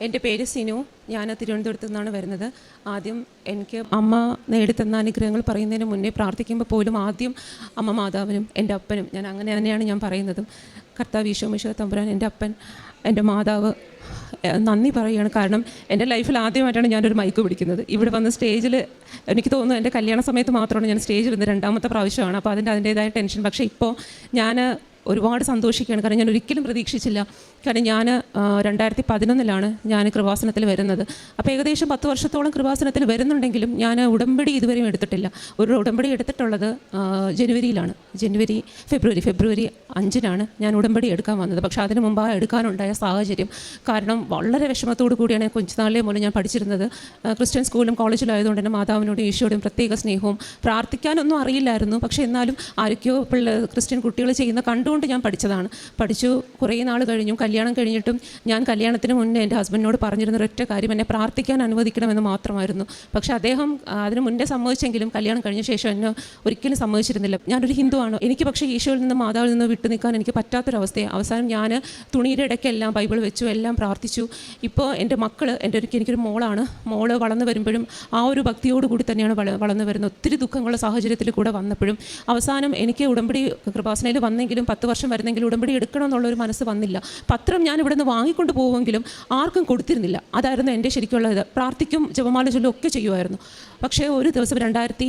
എന്റെ പേര് സിനു. ഞാൻ തിരുവനന്തപുരത്ത് നിന്നാണ് വരുന്നത്. ആദ്യം എനിക്ക് അമ്മ നേടിത്തന്ന അനുഗ്രഹങ്ങൾ പറയുന്നതിന് മുന്നേ പ്രാർത്ഥിക്കുമ്പോൾ പോലും ആദ്യം അമ്മ മാതാവിനും എന്റെ അപ്പനും ഞാൻ അങ്ങനെ തന്നെയാണ് ഞാൻ പറയുന്നതും. കർത്താവ് ഈശോമിശോ തമ്പുരാൻ എന്റെ അപ്പൻ എന്റെ മാതാവ് നന്ദി പറയുകയാണ്. കാരണം എന്റെ ലൈഫിൽ ആദ്യമായിട്ടാണ് ഞാനൊരു മൈക്ക് പിടിക്കുന്നത്. ഇവിടെ വന്ന് സ്റ്റേജിൽ എനിക്ക് തോന്നുന്നു എന്റെ കല്യാണ സമയത്ത് മാത്രമാണ് ഞാൻ സ്റ്റേജിൽ നിന്ന് രണ്ടാമത്തെ പ്രാവശ്യമാണ്. അപ്പോൾ അതിന്റെ അതിന്റേതായ ടെൻഷൻ. പക്ഷേ ഇപ്പോൾ ഞാൻ ഒരുപാട് സന്തോഷിക്കുകയാണ്. കാരണം ഞാൻ ഒരിക്കലും പ്രതീക്ഷിച്ചില്ല. കാരണം ഞാൻ രണ്ടായിരത്തി പതിനൊന്നിലാണ് ഞാൻ കൃപാസനത്തിൽ വരുന്നത്. അപ്പോൾ ഏകദേശം പത്ത് വർഷത്തോളം കൃപാസനത്തിൽ വരുന്നുണ്ടെങ്കിലും ഞാൻ ഉടമ്പടി ഇതുവരെയും എടുത്തിട്ടില്ല. ഒരു ഉടമ്പടി എടുത്തിട്ടുള്ളത് ജനുവരിയിലാണ്. ജനുവരി ഫെബ്രുവരി ഫെബ്രുവരി അഞ്ചിനാണ് ഞാൻ ഉടമ്പടി എടുക്കാൻ വന്നത്. പക്ഷേ അതിന് മുമ്പ് എടുക്കാനുണ്ടായ സാഹചര്യം. കാരണം വളരെ വിഷമത്തോടു കൂടിയാണ് കൊച്ചുനാളിലെ മൂലം ഞാൻ പഠിച്ചിരുന്നത്. ക്രിസ്ത്യൻ സ്കൂളിലും കോളേജിലും ആയതുകൊണ്ട് തന്നെ മാതാവിനോടും ഈശോയോടും പ്രത്യേക സ്നേഹവും പ്രാർത്ഥിക്കാനൊന്നും അറിയില്ലായിരുന്നു. പക്ഷേ എന്നാലും ആരൊക്കെയോ പിള്ളേർ ക്രിസ്ത്യൻ കുട്ടികൾ ചെയ്യുന്ന കണ്ടുകൊണ്ട് ഞാൻ പഠിച്ചതാണ്. പഠിച്ചു കുറേ നാൾ കഴിഞ്ഞു. കല്യാണം കഴിഞ്ഞിട്ടും ഞാൻ കല്യാണത്തിന് മുന്നേ എന്റെ ഹസ്ബൻഡിനോട് പറഞ്ഞിരുന്ന ഒറ്റ കാര്യം എന്നെ പ്രാർത്ഥിക്കാൻ അനുവദിക്കണമെന്ന് മാത്രമായിരുന്നു. പക്ഷേ അദ്ദേഹം അതിന് മുന്നേ സമ്മതിച്ചെങ്കിലും കല്യാണം കഴിഞ്ഞ ശേഷം എന്നെ ഒരിക്കലും സമ്മതിച്ചിരുന്നില്ല. ഞാനൊരു ഹിന്ദുവാണ്. എനിക്ക് പക്ഷേ ഈശോയിൽ നിന്ന് മാതാവിൽ നിന്ന് വിട്ടു നിൽക്കാൻ എനിക്ക് പറ്റാത്തൊരവസ്ഥയാണ് അവസാനം ഞാൻ തുണിയുടെ ഇടയ്ക്കെല്ലാം ബൈബിൾ വെച്ചു എല്ലാം പ്രാർത്ഥിച്ചു. ഇപ്പോൾ എന്റെ മക്കൾ എന്റെ ഒരു എനിക്കൊരു മോളാണ്. മോൾ വളർന്നു വരുമ്പോഴും ആ ഒരു ഭക്തിയോടുകൂടി തന്നെയാണ് വള വളർന്നു വരുന്നത്. ഒത്തിരി ദുഃഖങ്ങളുള്ള സാഹചര്യത്തിൽ കൂടെ വന്നപ്പോഴും. അവസാനം എനിക്ക് ഉടമ്പടി കൃപാസനയിൽ വന്നെങ്കിലും പത്ത് വർഷം വരുന്നെങ്കിൽ ഉടമ്പടി എടുക്കണം എന്നുള്ളൊരു മനസ്സ് വന്നില്ല. പത്രം ഞാൻ ഇവിടെ നിന്ന് വാങ്ങിക്കൊണ്ട് പോകുമെങ്കിലും ആർക്കും കൊടുത്തിരുന്നില്ല. അതായിരുന്നു എന്റെ ശരിക്കുള്ള ഇത്. പ്രാർത്ഥിക്കും ജപമാല ചൊല്ലും ഒക്കെ ചെയ്യുമായിരുന്നു. പക്ഷേ ഒരു ദിവസം രണ്ടായിരത്തി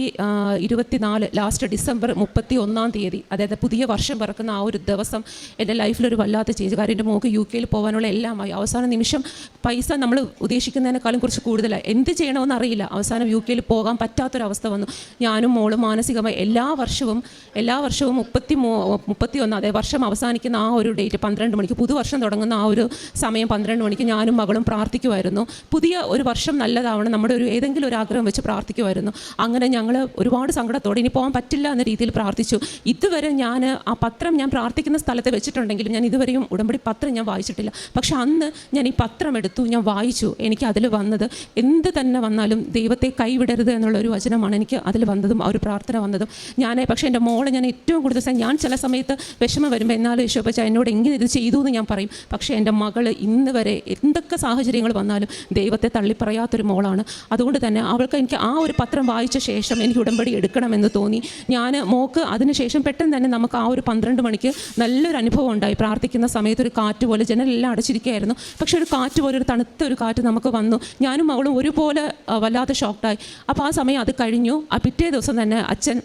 ഇരുപത്തി നാല് ലാസ്റ്റ് ഡിസംബർ മുപ്പത്തി ഒന്നാം തീയതി അതായത് പുതിയ വർഷം പിറക്കുന്ന ആ ഒരു ദിവസം എന്റെ ലൈഫിലൊരു വല്ലാത്ത ചേഞ്ച് കാര്യം എന്റെ മോക്ക് യു കെയിൽ പോകാനുള്ള എല്ലാമായി. അവസാന നിമിഷം പൈസ നമ്മൾ ഉദ്ദേശിക്കുന്നതിനേക്കാളും കുറച്ച് കൂടുതലായി. എന്ത് ചെയ്യണമെന്ന് അറിയില്ല. അവസാനം യു കെയിൽ പോകാൻ പറ്റാത്തൊരവസ്ഥ വന്നു. ഞാനും മോളും മാനസികമായി എല്ലാ വർഷവും എല്ലാ വർഷവും മുപ്പത്തി മൂ മുപ്പത്തി ഒന്ന് അതേ വർഷം അവസാനിക്കുന്ന ആ ഒരു ഡേറ്റ് പന്ത്രണ്ട് മണിക്ക് പുതുവർഷം തുടങ്ങുന്ന ആ ഒരു സമയം പന്ത്രണ്ട് മണിക്ക് ഞാനും മകളും പ്രാർത്ഥിക്കുമായിരുന്നു പുതിയ ഒരു വർഷം നല്ലതാവണം നമ്മുടെ ഒരു ഏതെങ്കിലും ഒരു ആഗ്രഹം വെച്ച് പ്രാർത്ഥിക്കുമായിരുന്നു അങ്ങനെ ഞങ്ങൾ ഒരുപാട് സങ്കടത്തോടെ ഇനി പോകാൻ പറ്റില്ല എന്ന രീതിയിൽ പ്രാർത്ഥിച്ചു. ഇതുവരെ ഞാൻ ആ പത്രം ഞാൻ പ്രാർത്ഥിക്കുന്ന സ്ഥലത്ത് വെച്ചിട്ടുണ്ടെങ്കിലും ഞാൻ ഇതുവരെയും ഉടമ്പടി പത്രം ഞാൻ വായിച്ചിട്ടില്ല. പക്ഷെ അന്ന് ഞാൻ ഈ പത്രം എടുത്തു ഞാൻ വായിച്ചു എനിക്ക് അതിൽ വന്നത് എന്ത് തന്നെ വന്നാലും ദൈവത്തെ കൈവിടരുത് എന്നുള്ള ഒരു വചനമാണ് എനിക്ക് അതിൽ വന്നതും ആ ഒരു പ്രാർത്ഥന വന്നതും. ഞാൻ പക്ഷേ എന്റെ മോളെ ഞാൻ ഏറ്റവും കൂടുതൽ ഞാൻ ചില സമയത്ത് വിഷമം വരുമ്പോൾ എന്നാലും യേശോപ്പച്ച എന്നോട് എങ്ങനെ ഇത് ചെയ്തു എന്ന് ഞാൻ പറയും. പക്ഷേ എന്റെ മകൾ ഇന്ന് വരെ എന്തൊക്കെ സാഹചര്യങ്ങൾ വന്നാലും ദൈവത്തെ തള്ളിപ്പറയാത്തൊരു മോളാണ്. അതുകൊണ്ട് തന്നെ അവൾക്ക് എനിക്ക് ആ ഒരു പത്രം വായിച്ച ശേഷം എനിക്ക് ഉടമ്പടി എടുക്കണമെന്ന് തോന്നി. ഞാൻ മോക്ക് അതിനുശേഷം പെട്ടെന്ന് തന്നെ നമുക്ക് ആ ഒരു പന്ത്രണ്ട് മണിക്ക് നല്ലൊരു അനുഭവം ഉണ്ടായി. പ്രാർത്ഥിക്കുന്ന സമയത്ത് ഒരു കാറ്റ് പോലെ ജനലെല്ലാം അടച്ചിരിക്കുകയായിരുന്നു. പക്ഷേ ഒരു കാറ്റ് പോലെ ഒരു തണുത്ത ഒരു കാറ്റ് നമുക്ക് വന്നു. ഞാനും മകളും ഒരുപോലെ വല്ലാതെ ഷോക്ക്ഡായി അപ്പോൾ ആ സമയം അത് കഴിഞ്ഞു. ആ പിറ്റേ ദിവസം തന്നെ അച്ഛൻ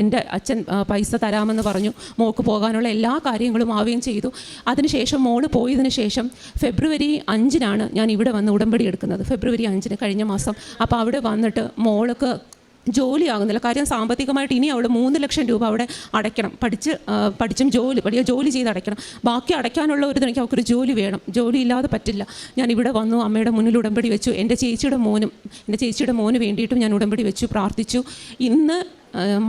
എന്റെ അച്ഛൻ പൈസ തരാമെന്ന് പറഞ്ഞു. മോക്ക് പോകാനുള്ള എല്ലാ കാര്യങ്ങളും ആവുകയും ചെയ്തു. അതിനുശേഷം മോൾ പോയതിനു ശേഷം ഫെബ്രുവരി അഞ്ചിനാണ് ഞാൻ ഇവിടെ വന്ന് ഉടമ്പടി എടുക്കുന്നത്. ഫെബ്രുവരി അഞ്ചിന് കഴിഞ്ഞ മാസം. അപ്പോൾ അവിടെ വന്നിട്ട് മോൾക്ക് ജോലിയാകുന്നില്ല. കാര്യം സാമ്പത്തികമായിട്ട് ഇനി അവൾ മൂന്ന് ലക്ഷം രൂപ അവിടെ അടയ്ക്കണം. പഠിച്ച് പഠിച്ചും ജോലി വലിയ ജോലി ചെയ്ത് അടയ്ക്കണം. ബാക്കി അടയ്ക്കാനുള്ള ഒരു എനിക്ക് അവൾക്കൊരു ജോലി വേണം. ജോലി ഇല്ലാതെ പറ്റില്ല. ഞാൻ ഇവിടെ വന്നു അമ്മയുടെ മുന്നിൽ ഉടമ്പടി വെച്ചു. എന്റെ ചേച്ചിയുടെ മോനും എന്റെ ചേച്ചിയുടെ മോന് വേണ്ടിയിട്ടും ഞാൻ ഉടമ്പടി വെച്ചു പ്രാർത്ഥിച്ചു. ഇന്ന്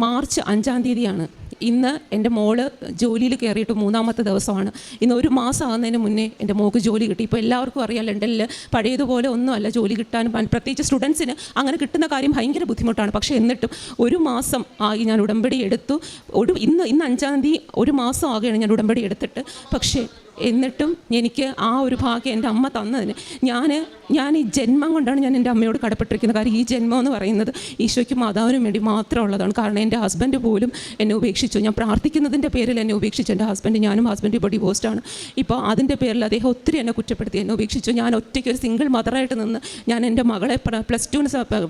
മാർച്ച് അഞ്ചാം തീയതിയാണ് ഇന്ന് എന്റെ മോൾ ജോലിയിൽ കയറിയിട്ട് മൂന്നാമത്തെ ദിവസമാണ്. ഇന്ന് ഒരു മാസം ആകുന്നതിന് മുന്നേ എന്റെ മോൾക്ക് ജോലി കിട്ടി. ഇപ്പോൾ എല്ലാവർക്കും അറിയാം ലണ്ടനിൽ പഴയതുപോലെ ഒന്നുമല്ല ജോലി കിട്ടാനും പ്രത്യേകിച്ച് സ്റ്റുഡൻസിന് അങ്ങനെ കിട്ടുന്ന കാര്യം ഭയങ്കര ബുദ്ധിമുട്ടാണ്. പക്ഷേ എന്നിട്ടും ഒരു മാസം ആയി ഞാൻ ഉടമ്പടി എടുത്തു. ഒരു ഇന്ന് ഇന്ന് അഞ്ചാം തീയതി ഒരു മാസം ആകുകയാണ് ഞാൻ ഉടമ്പടി എടുത്തിട്ട്. പക്ഷേ എന്നിട്ടും എനിക്ക് ആ ഒരു ഭാഗ്യം എന്റെ അമ്മ തന്നതിന്. ഞാൻ ഞാൻ ഈ ജന്മം കൊണ്ടാണ് ഞാൻ എന്റെ അമ്മയോട് കടപ്പെട്ടിരിക്കുന്നത്. കാരണം ഈ ജന്മം എന്ന് പറയുന്നത് ഈശോയ്ക്ക് മാതാവിനും വേണ്ടി മാത്രം ഉള്ളതാണ് കാരണം എന്റെ ഹസ്ബൻഡ് പോലും എന്നെ ഉപേക്ഷിച്ചു. ഞാൻ പ്രാർത്ഥിക്കുന്നതിന്റെ പേരിൽ എന്നെ ഉപേക്ഷിച്ചു. എന്റെ ഹസ്ബൻഡ് ഞാനും ഹസ്ബൻഡ് ഇപ്പോൾ ഡിവോഴ്സ്ഡാണ് ഇപ്പോൾ അതിന്റെ പേരിൽ അദ്ദേഹം ഒത്തിരി എന്നെ കുറ്റപ്പെടുത്തി എന്നെ ഉപേക്ഷിച്ചു. ഞാൻ ഒറ്റയ്ക്ക് ഒരു സിംഗിൾ മദറായിട്ട് നിന്ന് ഞാൻ എന്റെ മകളെ പ്ലസ് ടുവിന്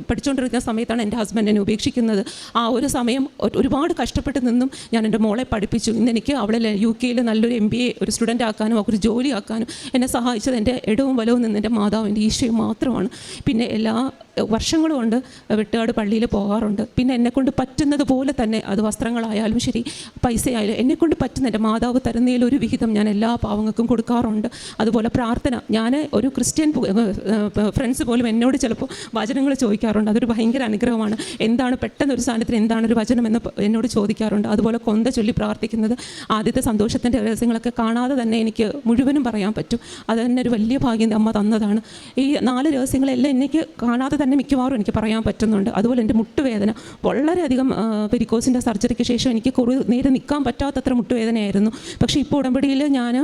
പഠിച്ചുകൊണ്ടിരിക്കുന്ന സമയത്താണ് എന്റെ ഹസ്ബൻഡ് എന്നെ ഉപേക്ഷിക്കുന്നത്. ആ ഒരു സമയം ഒരുപാട് കഷ്ടപ്പെട്ട് നിന്നും ഞാൻ എന്റെ മോളെ പഠിപ്പിച്ചു. ഇന്ന് എനിക്ക് അവളെ യു കെയിൽ നല്ലൊരു എം ബി എ ഒരു സ്റ്റുഡന്റ് ആക്കാനും അവർക്ക് ജോലി ആക്കാനും എന്നെ സഹായിച്ചത് എന്റെ ഇടവും വലവും നിന്ന് എന്റെ മാതാവ് എന്റെ ഈശോയും മാത്രമാണ്. പിന്നെ എല്ലാ വർഷങ്ങൾ കൊണ്ട് വെട്ടുകാട് പള്ളിയിൽ പോകാറുണ്ട്. പിന്നെ എന്നെക്കൊണ്ട് പറ്റുന്നത് പോലെ തന്നെ അത് വസ്ത്രങ്ങളായാലും ശരി പൈസയായാലും എന്നെക്കൊണ്ട് പറ്റുന്ന എന്റെ മാതാവ് തരുന്നതിൽ ഒരു വിഹിതം ഞാൻ എല്ലാ പാവങ്ങൾക്കും കൊടുക്കാറുണ്ട്. അതുപോലെ പ്രാർത്ഥന ഞാൻ ഒരു ക്രിസ്ത്യൻ ഫ്രണ്ട്സ് പോലും എന്നോട് ചിലപ്പോൾ വചനങ്ങൾ ചോദിക്കാറുണ്ട്. അതൊരു ഭയങ്കര അനുഗ്രഹമാണ്. എന്താണ് പെട്ടെന്ന് ഒരു സാധനത്തിന് എന്താണ് ഒരു വചനം എന്ന് എന്നോട് ചോദിക്കാറുണ്ട്. അതുപോലെ കൊന്ത ചൊല്ലി പ്രാർത്ഥിക്കുന്നത് ആദ്യത്തെ സന്തോഷത്തിന്റെ രഹസ്യങ്ങളൊക്കെ കാണാതെ തന്നെ എനിക്ക് മുഴുവനും പറയാൻ പറ്റും. അത് തന്നെ ഒരു വലിയ ഭാഗ്യം അമ്മ തന്നതാണ്. ഈ നാല് രഹസ്യങ്ങളെല്ലാം എനിക്ക് കാണാതെ മിക്കവാറും എനിക്ക് പറയാൻ പറ്റുന്നുണ്ട്. അതുപോലെ എന്റെ മുട്ടുവേദന വളരെയധികം പെരിക്കോസിന്റെ സർജറിക്ക് ശേഷം എനിക്ക് കുറേ നേരെ നിൽക്കാൻ പറ്റാത്തത്ര മുട്ടുവേദനയായിരുന്നു. പക്ഷേ ഇപ്പോൾ ഉടമ്പടിയിൽ ഞാൻ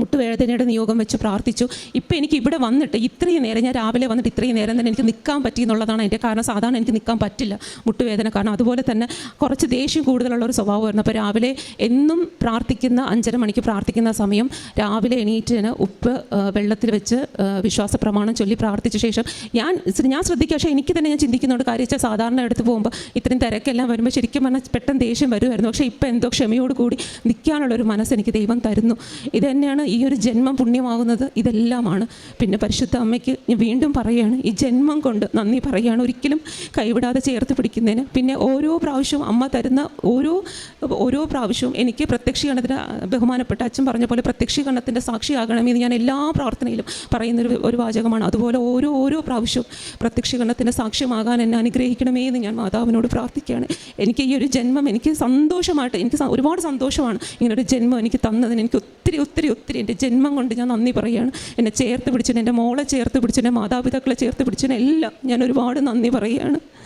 മുട്ടുവേദനയുടെ നിയോഗം വെച്ച് പ്രാർത്ഥിച്ചു. ഇപ്പം എനിക്ക് ഇവിടെ വന്നിട്ട് ഇത്രയും നേരം ഞാൻ രാവിലെ വന്നിട്ട് ഇത്രയും നേരം തന്നെ എനിക്ക് നിൽക്കാൻ പറ്റി എന്നുള്ളതാണ് എന്റെ കാരണം. സാധാരണ എനിക്ക് നിൽക്കാൻ പറ്റില്ല മുട്ടുവേദന കാരണം. അതുപോലെ തന്നെ കുറച്ച് ദേഷ്യം കൂടുതലുള്ള ഒരു സ്വഭാവമായിരുന്നു അപ്പോൾ രാവിലെ എന്നും പ്രാർത്ഥിക്കുന്ന അഞ്ചര മണിക്ക് പ്രാർത്ഥിക്കുന്ന സമയം രാവിലെ എണീറ്റിന് ഉപ്പ് വെള്ളത്തിൽ വെച്ച് വിശ്വാസ പ്രമാണം ചൊല്ലി പ്രാർത്ഥിച്ച ശേഷം ഞാൻ ഞാൻ ശ്രദ്ധിക്കുക പക്ഷേ എനിക്ക് തന്നെ ഞാൻ ചിന്തിക്കുന്നുണ്ട്. കാര്യം വെച്ചാൽ സാധാരണ എടുത്ത് പോകുമ്പോൾ ഇത്രയും തിരക്കെല്ലാം വരുമ്പോൾ ശരിക്കും പറഞ്ഞാൽ പെട്ടെന്ന് ദേഷ്യം വരുമായിരുന്നു. പക്ഷേ ഇപ്പോൾ എന്തോ ക്ഷമയോടുകൂടി നിൽക്കാനുള്ളൊരു മനസ്സ് എനിക്ക് ദൈവം തരുന്നു. ഇത് തന്നെയാണ് ഈ ഒരു ജന്മം പുണ്യമാകുന്നത്. ഇതെല്ലാമാണ്. പിന്നെ പരിശുദ്ധ അമ്മയ്ക്ക് ഞാൻ വീണ്ടും പറയുകയാണ് ഈ ജന്മം കൊണ്ട് നന്ദി പറയുകയാണ് ഒരിക്കലും കൈവിടാതെ ചേർത്ത് പിടിക്കുന്നതിന്. പിന്നെ ഓരോ പ്രാവശ്യവും അമ്മ തരുന്ന ഓരോ ഓരോ പ്രാവശ്യവും എനിക്ക് പ്രത്യക്ഷീകരണത്തിന് ബഹുമാനപ്പെട്ട അച്ഛൻ പറഞ്ഞ പോലെ പ്രത്യക്ഷീകരണത്തിന്റെ സാക്ഷിയാകണമെന്ന് ഞാൻ എല്ലാ പ്രാർത്ഥനയിലും പറയുന്നൊരു ഒരു വാചകമാണ്. അതുപോലെ ഓരോ ഓരോ പ്രാവശ്യവും പ്രത്യക്ഷീകരണത്തിന്റെ സാക്ഷ്യമാകാൻ എന്നെ അനുഗ്രഹിക്കണമേ എന്ന് ഞാൻ മാതാവിനോട് പ്രാർത്ഥിക്കുകയാണ്. എനിക്ക് ഈ ഒരു ജന്മം എനിക്ക് സന്തോഷമായിട്ട് എനിക്ക് ഒരുപാട് സന്തോഷമാണ് ഇങ്ങനൊരു ജന്മം എനിക്ക് തന്നതിന്. എനിക്ക് ഒത്തിരി ഒത്തിരി ഒത്തിരി എന്റെ ജന്മം കൊണ്ട് ഞാൻ നന്ദി പറയുകയാണ്. എന്നെ ചേർത്ത് പിടിച്ചതിന് എന്റെ മോളെ ചേർത്ത് പിടിച്ചതിന് മാതാപിതാക്കളെ ചേർത്ത് പിടിച്ചതിന് എല്ലാം ഞാൻ ഒരുപാട് നന്ദി പറയുകയാണ്.